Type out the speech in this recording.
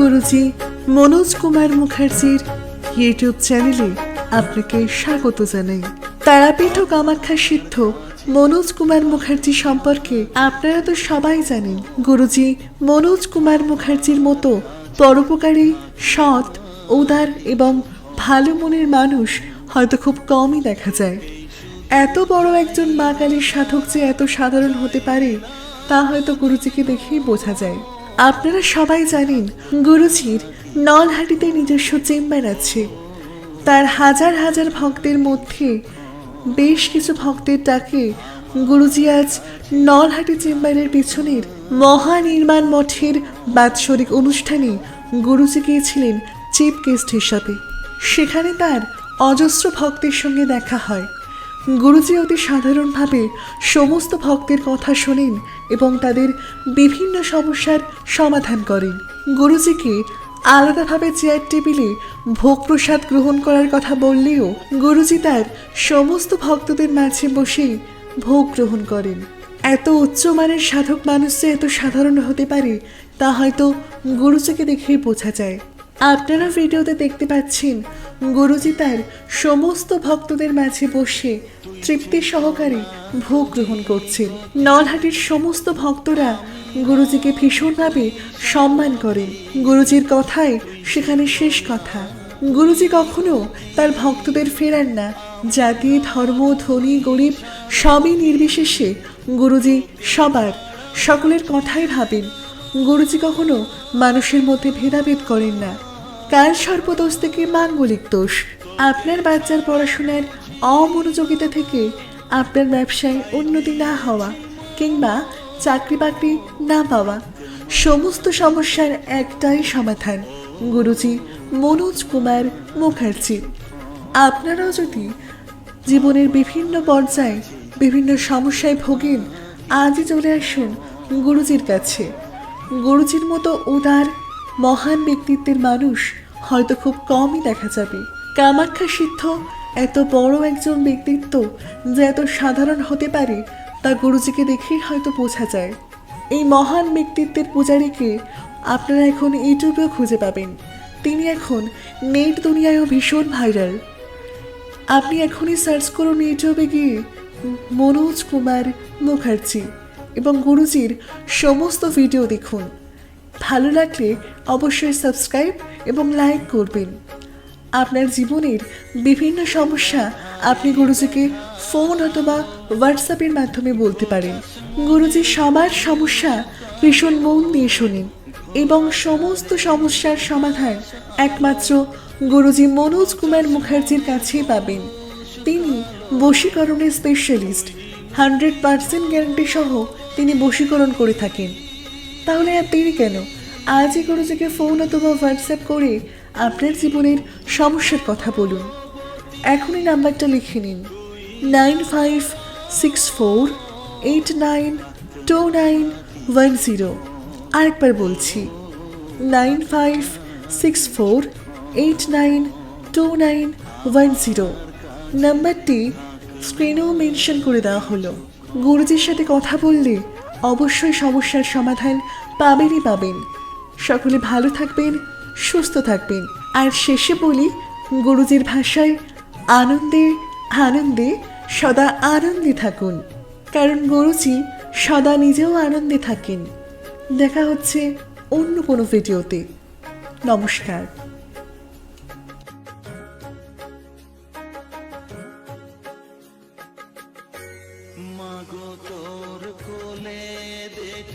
গুরুজি মনোজ কুমার মুখার্জির ইউটিউব চ্যানেলে আপনাকে স্বাগত জানাই। তারাপীঠ কামাখ্যা সিদ্ধ মনোজ কুমার মুখার্জি সম্পর্কে আপনারা তো সবাই জানেন। গুরুজি মনোজ কুমার মুখার্জির মতো পরোপকারী, সৎ, উদার এবং ভালো মনের মানুষ হয়তো খুব কমই দেখা যায়। এত বড় একজন মা কালীর সাধক যে এত সাধারণ হতে পারে, তা হয়তো গুরুজিকে দেখেই বোঝা যায়। আপনারা সবাই জানেন, গুরুজির নলহাটিতে নিজস্ব চেম্বার আছে। তার হাজার হাজার ভক্তের মধ্যে বেশ কিছু ভক্তের ডাকে গুরুজি আজ নলহাটি চেম্বারের পিছনের মহানির্মাণ মঠের বাৎসরিক অনুষ্ঠানে গুরুজি গিয়েছিলেন চিফ গেস্ট হিসাবে। সেখানে তার অজস্র ভক্তের সঙ্গে দেখা হয়। গুরুজি অতি সাধারণভাবে সমস্ত ভক্তের কথা শোনেন এবং তাদের বিভিন্ন সমস্যার সমাধান করেন। গুরুজিকে আলাদাভাবে চেয়ার টেবিলে ভোগ প্রসাদ গ্রহণ করার কথা বললেও গুরুজি তার সমস্ত ভক্তদের মাঝে বসেই ভোগ গ্রহণ করেন। এত উচ্চমানের সাধক মানুষ যে এত সাধারণ হতে পারে, তা হয়তো গুরুজিকে দেখেই বোঝা যায়। আপনারা ভিডিওতে দেখতে পাচ্ছেন গুরুজি তার সমস্ত ভক্তদের মাঝে বসে তৃপ্তি সহকারে ভোগ গ্রহণ করছেন। নলহাটির সমস্ত ভক্তরা গুরুজিকে ভীষণভাবে সম্মান করেন। গুরুজির কথায় সেখানে শেষ কথা। গুরুজি কখনো তার ভক্তদের ফেরান না। জাতি, ধর্ম, ধনী, গরিব সবই নির্বিশেষে গুরুজি সবার সকলের কথাই ভাবেন। গুরুজি কখনো মানুষের মধ্যে ভেদাভেদ করেন না। কাল সর্পদোষ থেকে মাঙ্গলিক দোষ। আপনার বাচ্চার পড়াশোনার অমনোযোগিতা থেকে আপনার ব্যবসায় উন্নতি না হওয়া কিংবা চাকরি বাকরি না পাওয়া সমস্ত সমস্যার একটাই সমাধান, গুরুজি মনোজ কুমার মুখার্জি। আপনারাও যদি জীবনের বিভিন্ন পর্যায়ে বিভিন্ন সমস্যায় ভোগেন, আজই চলে আসুন গুরুজির কাছে। গুরুজির মতো উদার মহান ব্যক্তিত্বের মানুষ হয়তো খুব কমই দেখা যাবে। কামাখ্যা সিদ্ধ এত বড় একজন ব্যক্তিত্ব যে এত সাধারণ হতে পারে তা গুরুজিকে দেখেই হয়তো বোঝা যায়। এই মহান ব্যক্তিত্বের পূজারীকে আপনারা এখন ইউটিউবেও খুঁজে পাবেন। তিনি এখন নেট দুনিয়ায়ও ভীষণ ভাইরাল। আপনি এখনই সার্চ করুন ইউটিউবে গিয়ে মনোজ কুমার মুখার্জি এবং গুরুজির সমস্ত ভিডিও দেখুন। ভালো লাগলে অবশ্যই সাবস্ক্রাইব এবং লাইক করবেন। আপনার জীবনের বিভিন্ন সমস্যা আপনি গুরুজিকে ফোন অথবা হোয়াটসঅ্যাপের মাধ্যমে বলতে পারেন। গুরুজি সবার সমস্যা ভীষণ মন দিয়ে শোনেন এবং সমস্ত সমস্যার সমাধান একমাত্র গুরুজি মনোজ কুমার মুখার্জির কাছেই পাবেন। তিনি বশীকরণের স্পেশালিস্ট হান্ড্রেড পার্সেন্ট গ্যারান্টি সহ তিনি বশীকরণ করে থাকেন। তাহলে আর দেরি কেন? আজই গুরুজিকে ফোন অথবা হোয়াটসঅ্যাপ করে আপনার জীবনের সমস্যার কথা বলুন। এখনই নাম্বারটা লিখে নিন। Nine five six four eight nine two nine one zero. আরেকবার বলছি, nine five six four eight nine two nine one zero. নাম্বারটি স্ক্রিনেও মেনশন করে দেওয়া হলো। গুরুজির সাথে কথা বললে অবশ্যই সমস্যার সমাধান পাবেনই পাবেন। সকলে ভালো থাকবেন, সুস্থ থাকবেন। আর শেষে বলি, গুরুজির ভাষায় আনন্দে আনন্দে সদা আনন্দে থাকুন। কারণ গুরুজি সদা নিজেও আনন্দে থাকেন। দেখা হচ্ছে অন্য কোনো ভিডিওতে। নমস্কার। মাগো তোর কোলে দেখ